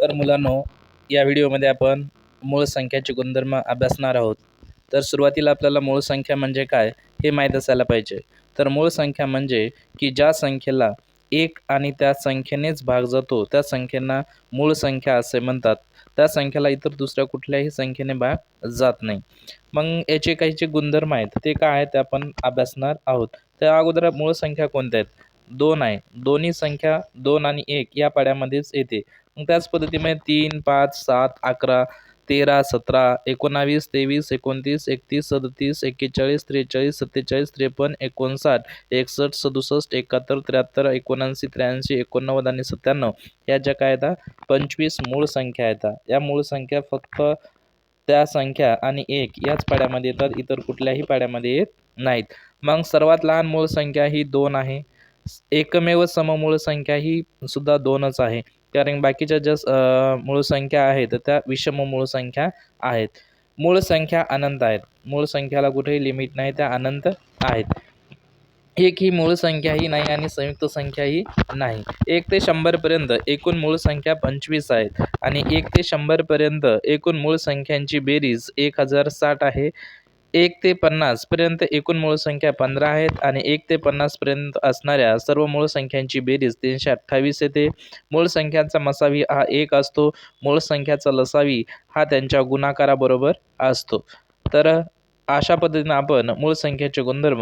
तर मुलांनो या व्हिडिओमध्ये आपण मूळ संख्याचे गुणधर्म अभ्यासणार आहोत. तर सुरुवातीला आपल्याला मूळ संख्या म्हणजे काय हे माहीत असायला पाहिजे. तर मूळ संख्या म्हणजे की ज्या संख्येला एक आणि त्या संख्येनेच भाग जातो त्या संख्येना मूळ संख्या असे म्हणतात. त्या संख्येला इतर दुसऱ्या कुठल्याही संख्येने भाग जात नाही. मग याचे काही जे गुणधर्म आहेत ते काय आहेत ते आपण अभ्यासणार आहोत. त्या अगोदर मूळ संख्या कोणत्या आहेत? दोन आहे. दोन्ही संख्या दोन आणि एक या पाड्यामध्येच येते. मग त्याच पद्धतीमध्ये तीन पाच सात अकरा तेरा सतरा एकोणावीस तेवीस एकोणतीस एकतीस सदतीस एक्केचाळीस त्रेचाळीस सत्तेचाळीस त्रेपन्न एकोणसाठ एकसष्ट सदुसष्ट एकाहत्तर त्र्याहत्तर एकोणऐंशी त्र्याऐंशी एकोणनव्वद आणि सत्त्याण्णव या ज्या काय येतात पंचवीस मूळ संख्या येतात या मूळ संख्या फक्त त्या संख्या आणि एक याच पाड्यामध्ये येतात. इतर कुठल्याही पाड्यामध्ये येत नाहीत. मग सर्वात लहान मूळ संख्या ही दोन आहे. एकमेव सममूळ संख्या ही सुद्धा दोनच आहे. कारण बाकीच्या ज्या मूळ संख्या आहेत त्या विषम मूळ संख्या आहेत. मूळ संख्या अनंत आहेत. मूळ संख्याला कुठेही लिमिट नाही त्या अनंत आहेत. एक ही मूळ संख्याही नाही आणि संयुक्त संख्याही नाही. एक ते शंभरपर्यंत एकूण मूळ संख्या पंचवीस आहेत. आणि एक ते शंभरपर्यंत एकूण मूळ संख्यांची बेरीज एक हजार साठ आहे. एक ते पन्नासपर्यंत एकूण मूळ संख्या पंधरा आहेत आणि एक ते पन्नासपर्यंत असणाऱ्या सर्व मूळ संख्यांची बेरीज तीनशे अठ्ठावीस येते. मूळ संख्यांचा मसावी हा एक असतो. मूळ संख्याचा लसावी हा त्यांच्या गुणाकाराबरोबर असतो. तर अशा पद्धतीनं आपण मूळ संख्येचे गुणधर्म